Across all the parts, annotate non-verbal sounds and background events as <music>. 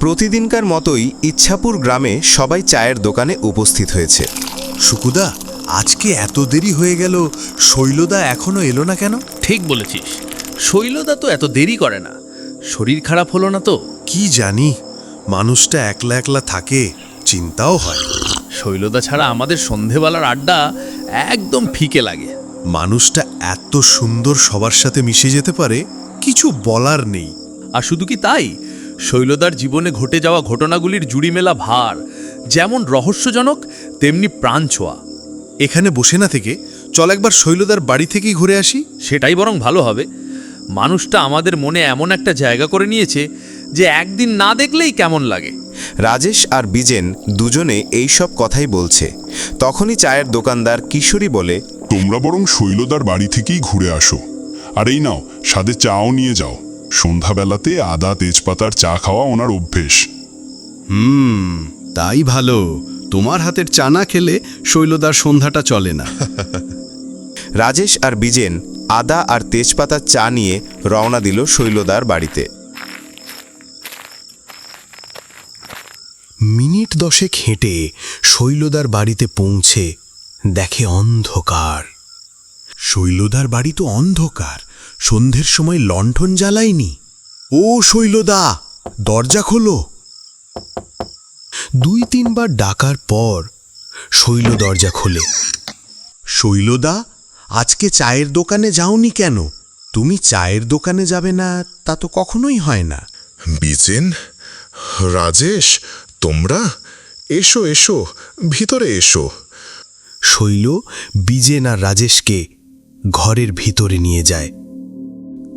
প্রতিদিনকার মতোই ইচ্ছাপুর গ্রামে সবাই চায়ের দোকানে উপস্থিত হয়েছে। সুকুদা আজকে এত দেরি হয়ে গেল শৈলদা এখনও এলো না কেন? ঠিক বলেছিস। শৈলদা তো এত দেরি করে না। শরীর খারাপ হলো না তো? কি জানি মানুষটা একলা একলা থাকে চিন্তাও হয়। শৈলদা ছাড়া আমাদের সন্ধেবেলার আড্ডা একদম ফিকে লাগে। মানুষটা এত সুন্দর সবার সাথে মিশে যেতে পারে কিছু বলার নেই। আর শুধু কি তাই? শৈলদার জীবনে ঘটে যাওয়া ঘটনাগুলির জুড়ি মেলা ভার যেমন রহস্যজনক তেমনি প্রাণ ছোঁয়া। এখানে বসে না থেকে চল একবার শৈলদার বাড়ি থেকেই ঘুরে আসি। সেটাই বরং ভালো হবে। মানুষটা আমাদের মনে এমন একটা জায়গা করে নিয়েছে যে একদিন না দেখলেই কেমন লাগে। রাজেশ আর বিজেন দুজনে এই সব কথাই বলছে। তখনই চায়ের দোকানদার কিশোরী বলে তোমরা বরং শৈলদার বাড়ি থেকেই ঘুরে আসো। আর এই নাও সাদে চাও নিয়ে যাও। সন্ধ্যাবেলাতে আদা তেজপাতার চা খাওয়া ওনার অভ্যেস। হুম তাই ভালো। তোমার হাতের চা না খেলে শৈলদার সন্ধ্যাটা চলে না। <laughs> রাজেশ আর বিজেন আদা আর তেজপাতার চা নিয়ে রওনা দিল শৈলদার বাড়িতে। মিনিট দশেক হেঁটে শৈলদার বাড়িতে পৌঁছে দেখে অন্ধকার। শৈলদার বাড়ি তো অন্ধকার। সন্ধ্যের সময় লণ্ঠন জ্বালায়নি। ও শৈলদা দরজা খোলো। দুই তিনবার ডাকার পর শৈল দরজা খোলে। শৈলদা আজকে চায়ের দোকানে যাওনি কেন? তুমি চায়ের দোকানে যাবে না তা তো কখনোই হয় না। বিজেন রাজেশ তোমরা? এসো এসো ভিতরে এসো। শৈল বিজেন আর রাজেশকে ঘরের ভিতরে নিয়ে যায়।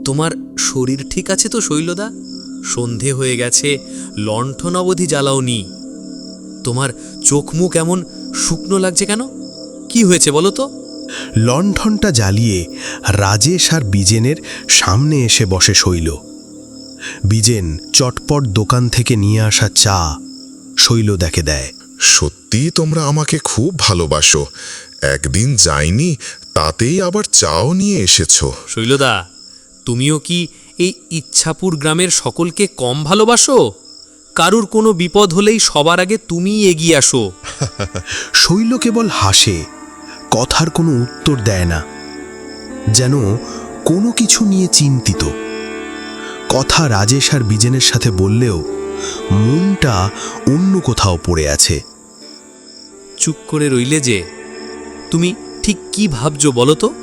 তোমার শরীর ঠিক আছে তো শৈলদা? সন্ধে হয়ে গেছে লণ্ঠন অবধি জ্বালাওনি তোমার চোখ মুখ এমন শুকনো লাগছে কেন? কি হয়েছে বলো তো? লণ্ঠনটা জ্বালিয়ে রাজেশ আর বিজেনের সামনে এসে বসে শৈল। বিজেন চটপট দোকান থেকে নিয়ে আসা চা শৈল দেখে দেয়। সত্যি তোমরা আমাকে খুব ভালোবাসো। একদিন যাইনি তাতেই আবার চাও নিয়ে এসেছ। শৈলদা তুমিও কি এই ইচ্ছাপুর গ্রামের সকলকে কম ভালোবাসো? কারুর কোনো বিপদ হলেই সবার আগে তুমিই এগিয়ে আসো। <laughs> শৈল কেবল হাসে কথার কোনো উত্তর দেয় না যেন কোনো কিছু নিয়ে চিন্তিত। কথা রাজেশ আর বিজেনের সাথে বললেও মনটা অন্য কোথাও পড়ে আছে। চুপ করে রইলে যে তুমি ঠিক কি ভাবছ বলো তো?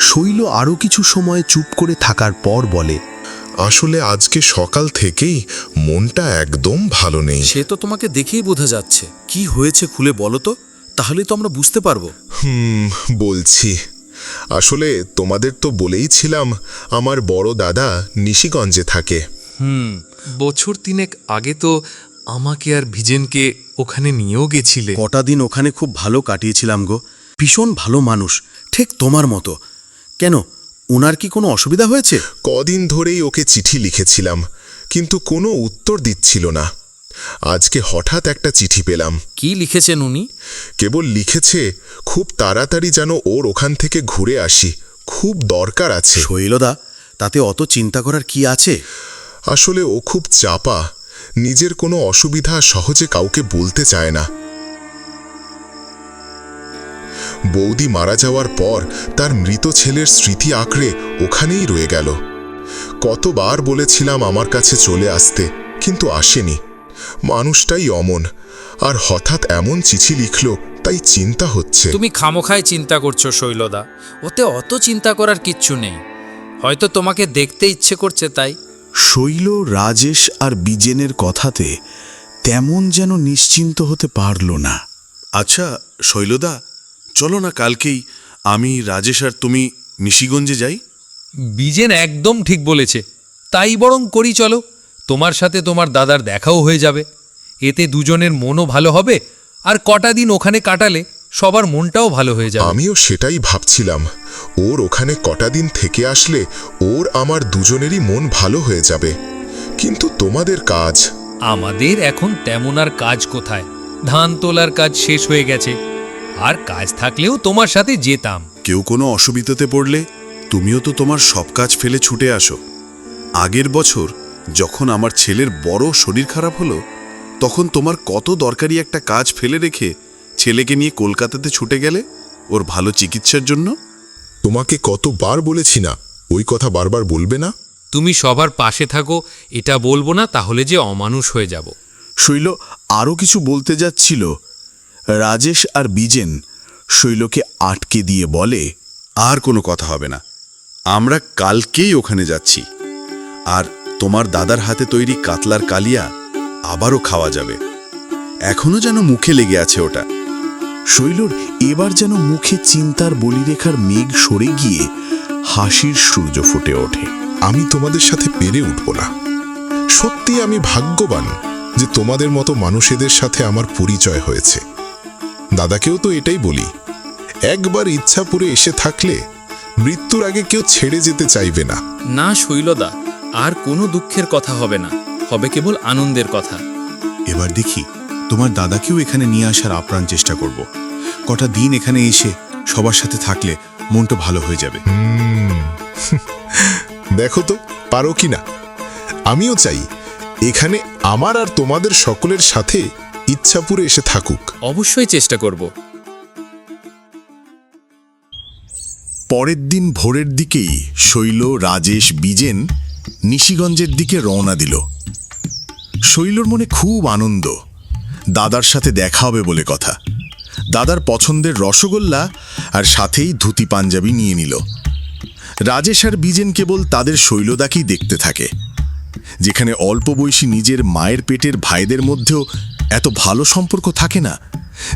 শৈল আরও কিছু সময় চুপ করে থাকার পর বলে আসলে আজকে সকাল থেকেই মনটা একদম ভালো নেই। সে তো তোমাকে দেখেই বোঝা যাচ্ছে। কি হয়েছে খুলে বলো তো তাহলে তো আমরা বুঝতে পারব। হুম বলছি। আসলে তোমাদের তো বলেইছিলাম আমার বড় দাদা নিশিগঞ্জে থাকে। হুম বছর তিনেক আগে তো আমাকে আর ভিজেনকে ওখানে নিয়েও গেছিলে। কটা দিন ওখানে খুব ভালো কাটিয়েছিলাম গো। ভীষণ ভালো মানুষ। ঠিক তোমার মতো। কেন ওনার কি কোনো অসুবিধা হয়েছে? কদিন ধরেই ওকে চিঠি লিখেছিলাম কিন্তু কোনো উত্তর দিচ্ছিল না। আজকে হঠাৎ একটা চিঠি পেলাম। কি লিখেছেন উনি? কেবল লিখেছে খুব তাড়াতাড়ি যেন ওর ওখান থেকে ঘুরে আসি খুব দরকার আছে। শৈলদা তাতে অত চিন্তা করার কি আছে? আসলে ও খুব চাপা নিজের কোনো অসুবিধা সহজে কাউকে বলতে চায় না। বৌদি মারা যাওয়ার পর তার মৃত ছেলের স্মৃতি আঁকড়ে ওখানেই রয়ে গেল। কতবার বলেছিলাম আমার কাছে চলে আসতে কিন্তু আসেনি। মানুষটাই অমন আর হঠাৎ এমন চিঠি লিখল তাই চিন্তা হচ্ছে। তুমি খামোখায় চিন্তা করছ শৈলদা ওতে অত চিন্তা করার কিচ্ছু নেই। হয়তো তোমাকে দেখতে ইচ্ছে করছে তাই। শৈল রাজেশ আর বিজেনের কথাতে তেমন যেন নিশ্চিন্ত হতে পারল না। আচ্ছা শৈলদা চলো না কালকেই আমি রাজেশ আর তুমি নিশিগঞ্জে যাই। বিজেন একদম ঠিক বলেছে। তাই বরং করি চলো তোমার সাথে তোমার দাদার দেখাও হয়ে যাবে। এতে দুজনের মনও ভালো হবে আর কটা দিন ওখানে কাটালে সবার মনটাও ভালো হয়ে যাবে। আমিও সেটাই ভাবছিলাম। ওর ওখানে কটা দিন থেকে আসলে ওর আমার দুজনেরই মন ভালো হয়ে যাবে। কিন্তু তোমাদের কাজ? আমাদের এখন তেমন আর কাজ কোথায়? ধান তোলার কাজ শেষ হয়ে গেছে। আর কাজ থাকলেও তোমার সাথে যেতাম। কেউ কোনো অসুবিধাতে পড়লে তুমিও তো তোমার সব কাজ ফেলে ছুটে আসো। আগের বছর যখন আমার ছেলের বড় শরীর খারাপ হলো তখন তোমার কত দরকারি একটা কাজ ফেলে রেখে ছেলেকে নিয়ে কলকাতাতে ছুটে গেলে ওর ভালো চিকিৎসার জন্য? তোমাকে কতবার বলেছি না ওই কথা বারবার বলবে না? তুমি সবার পাশে থাকো এটা বলব না তাহলে যে অমানুষ হয়ে যাব। শৈল আরও কিছু বলতে যাচ্ছিল। রাজেশ আর বিজেন শৈলকে আটকে দিয়ে বলে, আর কোনো কথা হবে না। আমরা কালকেই ওখানে যাচ্ছি। আর তোমার দাদার হাতে তৈরি কাতলার কালিয়া আবারও খাওয়া যাবে। এখনও যেন মুখে লেগে আছে ওটা। শৈলর এবার যেন মুখে চিন্তার বলিরেখার মেঘ সরে গিয়ে হাসির সূর্য ফুটে ওঠে। আমি তোমাদের সাথে পেরে উঠব না। সত্যি আমি ভাগ্যবান যে তোমাদের মতো মানুষেদের সাথে আমার পরিচয় হয়েছে। দাদাকেও তো এটাই বলি একবার ইচ্ছাপুরে এসে থাকলে মৃত্যুর আগে কেউ ছেড়ে যেতে চাইবে না। না শৈলদা আর কোনো দুঃখের কথা হবে না হবে কেবল আনন্দের কথা। এবার দেখি তোমার দাদাকেও এখানে নিয়ে আসার আপ্রাণ চেষ্টা করব। কটা দিন এখানে এসে সবার সাথে থাকলে মনটা ভালো হয়ে যাবে। <laughs> দেখো তো পারো কি না? আমিও চাই এখানে আমার আর তোমাদের সকলের সাথে ইচ্ছাপুরে এসে থাকুক। অবশ্যই চেষ্টা করব। পরের দিন ভোরের দিকেই শৈল রাজেশ বিজেন নিশিগঞ্জের দিকে রওনা দিল। শৈলর মনে খুব আনন্দ। দাদার সাথে দেখা হবে বলে কথা। দাদার পছন্দের রসগোল্লা আর সাথেই ধুতি পাঞ্জাবি নিয়ে নিল। রাজেশ আর বিজেন কেবল তাদের শৈলদাকেই দেখতে থাকে। যেখানে অল্প বয়সী নিজের মায়ের পেটের ভাইদের মধ্যেও এত ভালো সম্পর্ক থাকে না,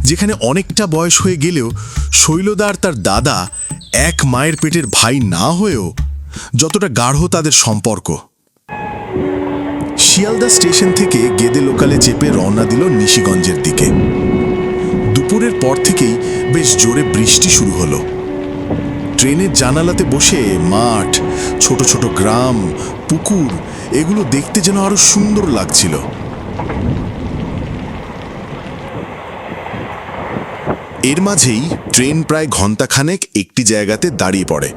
যেখানে অনেকটা বয়স হয়ে গেলেও শৈলদার তার দাদা এক মায়ের পেটের ভাই না হয়েও যতটা গাঢ় তাদের সম্পর্ক। শিয়ালদা স্টেশন থেকে গেদে লোকালে চেপে রওনা দিল নিশিগঞ্জের দিকে। দুপুরের পর থেকেই বেশ জোরে বৃষ্টি শুরু হলো। ট্রেনের জানালাতে বসে মাঠ, ছোট ছোট গ্রাম, পুকুর, এগুলো দেখতে যেন আরও সুন্দর লাগছিল। এর মাঝেই ট্রেন প্রায় ঘন্টাখানেক একটি জায়গাতে দাঁড়িয়ে পড়ে।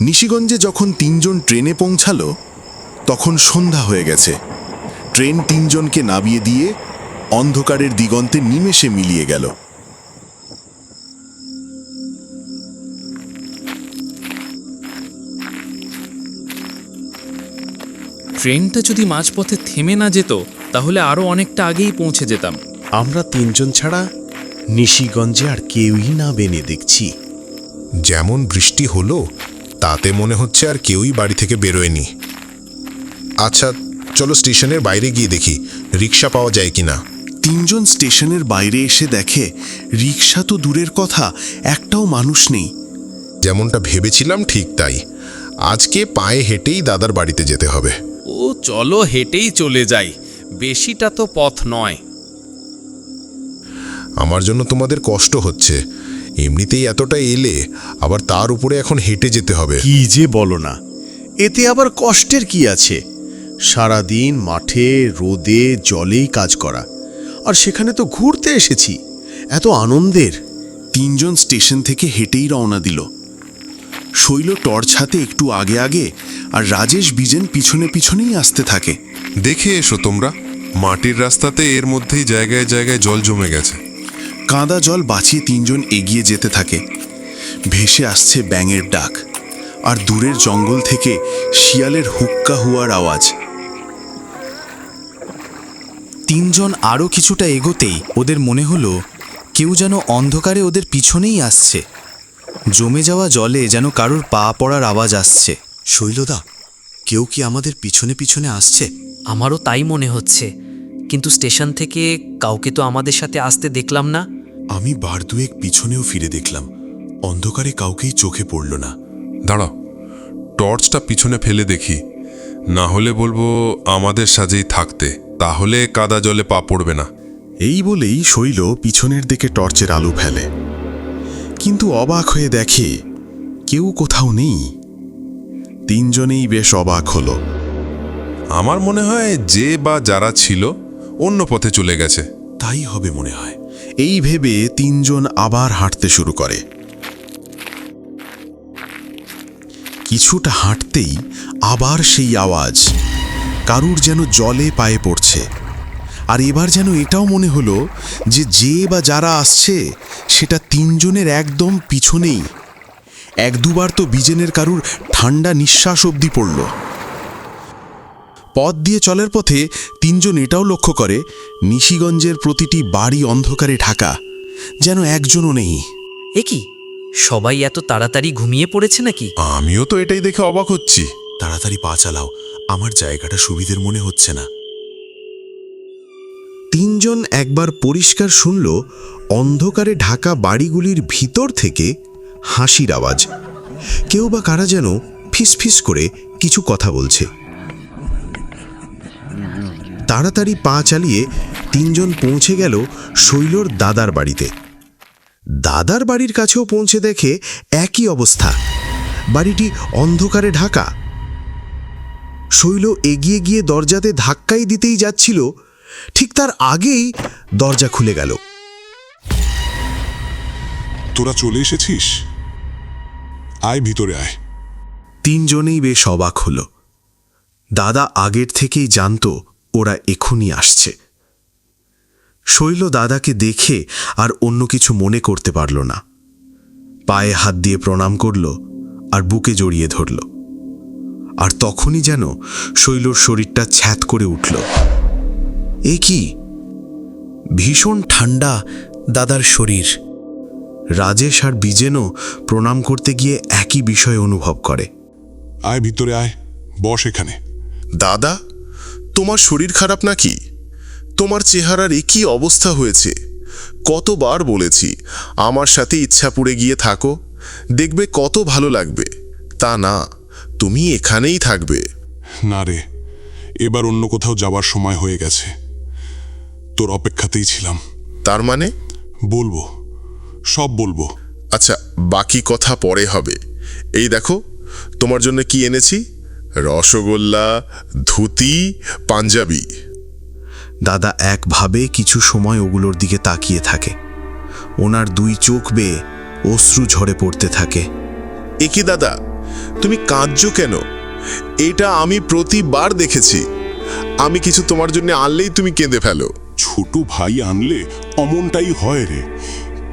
নিশিগঞ্জে যখন তিনজন ট্রেনে পৌঁছালো তখন সন্ধ্যা হয়ে গেছে। ট্রেন তিনজনকে নামিয়ে দিয়ে অন্ধকারের দিগন্তে নিমেষে মিলিয়ে গেল। ট্রেনটা যদি মাঝপথে থেমে না যেত তাহলে আরও অনেকটা আগেই পৌঁছে যেতাম। আমরা তিনজন ছাড়া নিশিগঞ্জে আর কেউই না বেনে দেখছি। যেমন বৃষ্টি হলো তাতে মনে হচ্ছে আর কেউই বাড়ি থেকে বেরোয়নি। আচ্ছা চলো স্টেশনের বাইরে গিয়ে দেখি রিক্সা পাওয়া যায় কিনা। তিনজন স্টেশনের বাইরে এসে দেখে রিক্সা তো দূরের কথা একটাও মানুষ নেই। যেমনটা ভেবেছিলাম ঠিক তাই। আজকে পায়ে হেঁটেই দাদার বাড়িতে যেতে হবে। ও চলো হেঁটেই চলে যাই। বেশিটা তো পথ নয়। আমার জন্য তোমাদের কষ্ট হচ্ছে। এমনিতেই এতটা এলে আবার তার উপরে এখন হেঁটে যেতে হবে। কি যে বলো না। এতে আবার কষ্টের কি আছে? সারাদিন মাঠে রোদে জলেই কাজ করা। আর সেখানে তো ঘুরতে এসেছি। এত আনন্দের। তিনজন স্টেশন থেকে হেঁটেই রওনা দিল। শৈল টর্চ হাতে একটু আগে আগে আর রাজেশ বিজেন পিছনে পিছনেই আসতে থাকে। দেখে এসো তোমরা। মাটির রাস্তাতে এর মধ্যেই জায়গায় জায়গায় জল জমে গেছে। কাঁদা জল বাঁচিয়ে তিনজন এগিয়ে যেতে থাকে। ভেসে আসছে ব্যাঙের ডাক। আর দূরের জঙ্গল থেকে শিয়ালের হুক্কা হুয়ার আওয়াজ। তিনজন আরও কিছুটা এগোতেই ওদের মনে হলো কেউ যেন অন্ধকারে ওদের পিছনেই আসছে। জমে যাওয়া জলে যেন কারোর পা পড়ার আওয়াজ আসছে। শৈলদা কেউ কি আমাদের পিছনে পিছনে আসছে? আমারও তাই মনে হচ্ছে। কিন্তু স্টেশন থেকে কাউকে তো আমাদের সাথে আসতে দেখলাম না। আমি বার দুয়েক পিছনেও ফিরে দেখলাম। অন্ধকারে কাউকেই চোখে পড়ল না। দাঁড়াও টর্চটা পিছনে ফেলে দেখি। না হলে বলব আমাদের সাজেই থাকতে। তাহলে কাদা জলে পা পড়বে না। এই বলেই শৈল পিছনের দিকে টর্চের আলো ফেলে। কিন্তু অবাক হয়ে দেখে কেউ কোথাও নেই। তিনজনেই বেশ অবাক হলো। আমার মনে হয় যে বা যারা ছিল অন্য পথে চলে গেছে। তাই হবে মনে হয়। এই ভেবে তিনজন আবার হাঁটতে শুরু করে। কিছুটা হাঁটতেই আবার সেই আওয়াজ। কারুর যেন জলে পায়ে পড়ছে। আর এবার যেন এটাও মনে হলো যে যে বা যারা আসছে সেটা তিনজনের একদম পিছনেই। এক দুবার তো বিজেনের কারুর ঠান্ডা নিঃশ্বাস অবধি পড়ল। পথ দিয়ে চলার পথে তিনজন এটাও লক্ষ্য করে নিশিগঞ্জের প্রতিটি বাড়ি অন্ধকারে ঢাকা যেন একজনও নেই। এ কি? সবাই এত তাড়াতাড়ি ঘুমিয়ে পড়েছে নাকি? আমিও তো এটাই দেখে অবাক হচ্ছি। তাড়াতাড়ি পা চালাও। আমার জায়গাটা সুবিধের মনে হচ্ছে না। তিনজন একবার পরিষ্কার শুনল অন্ধকারে ঢাকা বাড়িগুলির ভিতর থেকে হাসির আওয়াজ। কেউ বা কারা যেন ফিসফিস করে কিছু কথা বলছে। তাড়াতাড়ি পা চালিয়ে তিনজন পৌঁছে গেল শৈলর দাদার বাড়িতে। দাদার বাড়ির কাছেও পৌঁছে দেখে একই অবস্থা। বাড়িটি অন্ধকারে ঢাকা শৈল এগিয়ে গিয়ে দরজাতে ধাক্কাই দিতেই যাচ্ছিল ঠিক তার আগেই দরজা খুলে গেল। তোরা চলে এসেছিস? আয় ভিতরে আয়। তিনজনেই বেশ অবাক হল। দাদা আগের থেকেই জানতো ওরা এখনই আসছে। শৈল দাদাকে দেখে আর অন্য কিছু মনে করতে পারল না। পায়ে হাত দিয়ে প্রণাম করল আর বুকে জড়িয়ে ধরল। আর তখনই যেন শৈলর শরীরটা ছ্যাত করে উঠল। এ কি? ভীষণ ঠান্ডা দাদার শরীর। রাজেশ আর বিজেনও প্রণাম করতে গিয়ে একই বিষয় অনুভব করে। আয় ভিতরে আয় বস এখানে। দাদা তোমার শরীর খারাপ নাকি? তোমার চেহারার একই অবস্থা হয়েছে। কতবার বলেছি আমার সাথে ইচ্ছা ইচ্ছাপুরে গিয়ে থাকো দেখবে কত ভালো লাগবে। তা না। তুমি এখানেই থাকবে। না রে এবার অন্য কোথাও যাবার সময় হয়ে গেছে। তোর অপেক্ষাতেই ছিলাম। তার মানে? বলব সব বলব। আচ্ছা বাকি কথা পরে হবে। এই দেখো তোমার জন্য কি এনেছি? রসগোল্লা ধুতি পাঞ্জাবি। দাদা একভাবে কিছু সময় ওগুলোর দিকে তাকিয়ে থাকে। ওনার দুই চোখ বেয়ে অশ্রু ঝরে পড়তে থাকে। একি দাদা? তুমি কাঁদছো কেন? এটা আমি প্রতিবার দেখেছি। আমি কিছু তোমার জন্য আনলেই তুমি কেঁদে ফেলো। ছোট ভাই আনলে অমনটাই হয় রে।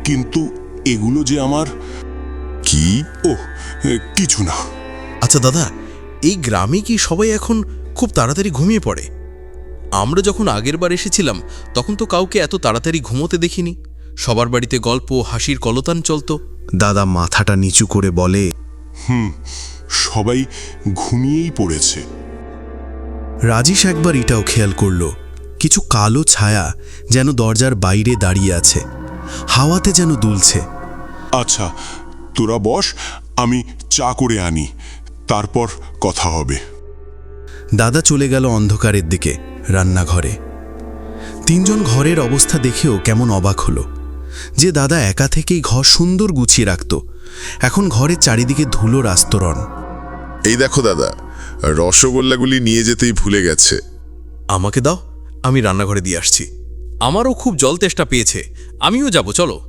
কিন্তু এগুলো যে আমার কি? ও কিছু না। আচ্ছা দাদা এই গ্রামে কি সবাই এখন খুব তাড়াতাড়ি ঘুমিয়ে পড়ে? আমরা যখন আগের বার এসেছিলাম তখন তো কাউকে এত তাড়াতাড়ি ঘুমোতে দেখিনি। সবার বাড়িতে গল্প হাসির কলতান চলতো। দাদা মাথাটা নিচু করে বলে সবাই ঘুমিয়েই পড়েছে। রাজেশ একবার এটাও খেয়াল করল কিছু কালো ছায়া যেন দরজার বাইরে দাঁড়িয়ে আছে হাওয়াতে যেন দুলছে। আচ্ছা তোরা বস আমি চা করে আনি তারপর কথা হবে। দাদা চলে গেল অন্ধকারের দিকে রান্নাঘরে। তিনজন ঘরের অবস্থা দেখেও কেমন অবাক হলো যে দাদা একা থেকেই ঘর সুন্দর গুছিয়ে রাখত এখন ঘরের চারিদিকে ধুলোর আস্তরণ। এই দেখো দাদা রসগোল্লাগুলি নিয়ে যেতেই ভুলে গেছে। আমাকে দাও আমি রান্নাঘরে দিয়ে আসছি। আমারও খুব জল তেষ্টা পেয়েছে আমিও যাব চলো।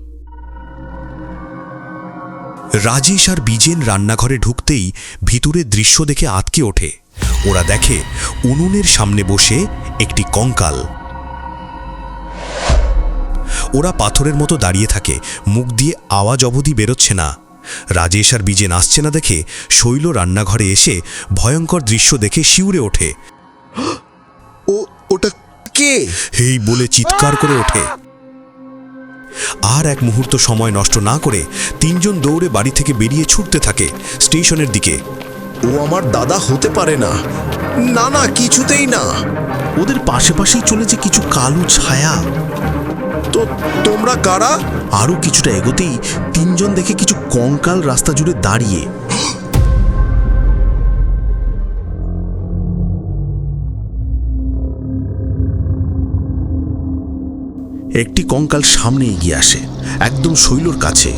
রাজেশ আর বিজেন রান্নাঘরে ঢুকতেই ভিতরের দৃশ্য দেখে আতকে ওঠে। ওরা দেখে উনুনের সামনে বসে একটি কঙ্কাল। ওরা পাথরের মতো দাঁড়িয়ে থাকে মুখ দিয়ে আওয়াজ অবধি বেরোচ্ছে না। রাজেশ আর বিজেন আসছে না দেখে শৈল রান্নাঘরে এসে ভয়ঙ্কর দৃশ্য দেখে শিউরে ওঠে। ও ওটা কে? হেই বলে চিৎকার করে ওঠে। আর এক মুহূর্ত সময় নষ্ট না করে তিনজন দৌড়ে বাড়ি থেকে বেরিয়ে ছুটতে থাকে স্টেশনের দিকে। ও আমার দাদা হতে পারে না। না না কিছুতেই না। ওদের পাশে পাশেই চলেছে কিছু কালো ছায়া। তো তোমরা কারা? আরও কিছুটা এগোতেই তিনজন দেখে কিছু কঙ্কাল রাস্তা জুড়ে দাঁড়িয়ে একটি কঙ্কাল সামনে এগিয়ে আসে, একদম শৈলর কাছে।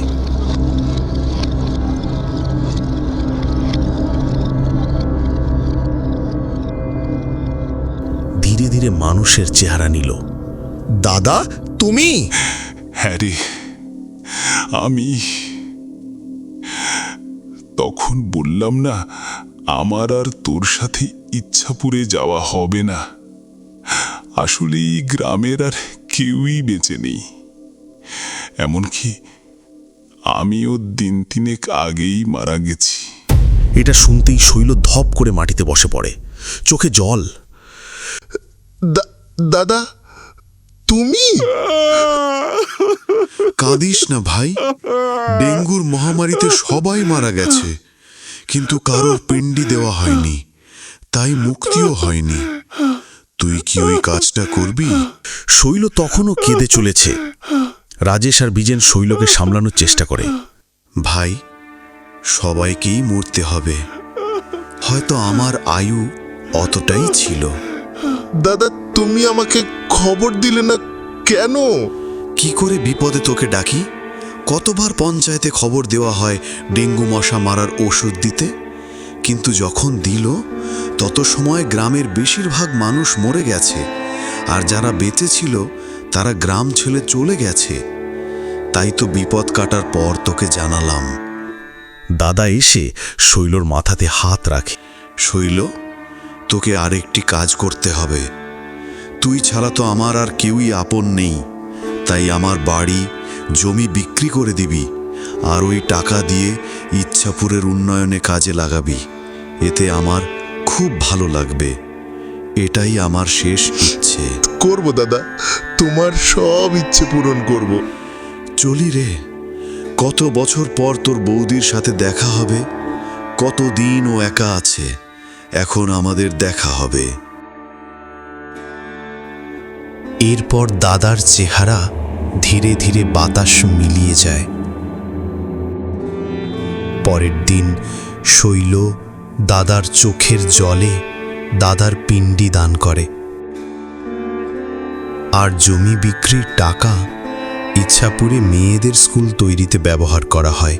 ধীরে ধীরে মানুষের চেহারা নিল। দাদা, তুমি? হ্যারি আমি তখন বললাম না আমার আর তোর সাথে ইচ্ছাপুরে যাওয়া হবে না। আসলে এই গ্রামের আর কেউই বেঁচে নেই। এমনকি আমিও দিন তিনেক আগেই মারা গেছি। এটা শুনতেই শৈল ধপ করে মাটিতে বসে পড়ে। চোখে জল। দাদা? তুমি? কাঁদিস না ভাই। ডেঙ্গুর মহামারীতে সবাই মারা গেছে কিন্তু কারোর পিণ্ডি দেওয়া হয়নি তাই মুক্তিও হয়নি। তুই কি ওই কাজটা করবি? শৈল তখনও কেঁদে চলেছে। রাজেশ আর বিজেন শৈলকে সামলানোর চেষ্টা করে। ভাই সবাইকেই মরতে হবে। হয়তো আমার আয়ু অতটাই ছিল। দাদা, তুমি আমাকে খবর দিলে না কেন? কি করে বিপদে তোকে ডাকি? কতবার পঞ্চায়েতে খবর দেওয়া হয় ডেঙ্গু মশা মারার ওষুধ দিতে? কিন্তু যখন দিল, তত সময় গ্রামের বেশিরভাগ মানুষ মরে গেছে। আর যারা বেঁচে ছিল, তারা গ্রাম ছেড়ে চলে গেছে। তাই তো বিপদ কাটার পর তোকে জানালাম। দাদা এসে শৈলর মাথাতে হাত রাখে। শৈল তোকে আরেকটি কাজ করতে হবে। তুই ছাড়া তো আমার আর কেউই আপন নেই। তাই আমার বাড়ি জমি বিক্রি করে দিবি আর ওই টাকা দিয়ে ইচ্ছাপুরের উন্নয়নে কাজে লাগাবি। এতে আমার খুব ভালো লাগবে। এটাই আমার শেষ ইচ্ছে। করব দাদা। তোমার সব ইচ্ছে পূরণ করব। চলি রে। কত বছর পর তোর বৌদির সাথে দেখা হবে? কত দিন ও একা আছে? এখন আমাদের দেখা হবে। এরপর দাদার চেহারা ধীরে ধীরে বাতাস মিলিয়ে যায়। পরের দিন শৈল দাদার চোখের জলে দাদার পিণ্ডি দান করে। আর জমি বিক্রির টাকা ইচ্ছাপুরে মেয়েদের স্কুল তৈরিতে ব্যবহার করা হয়।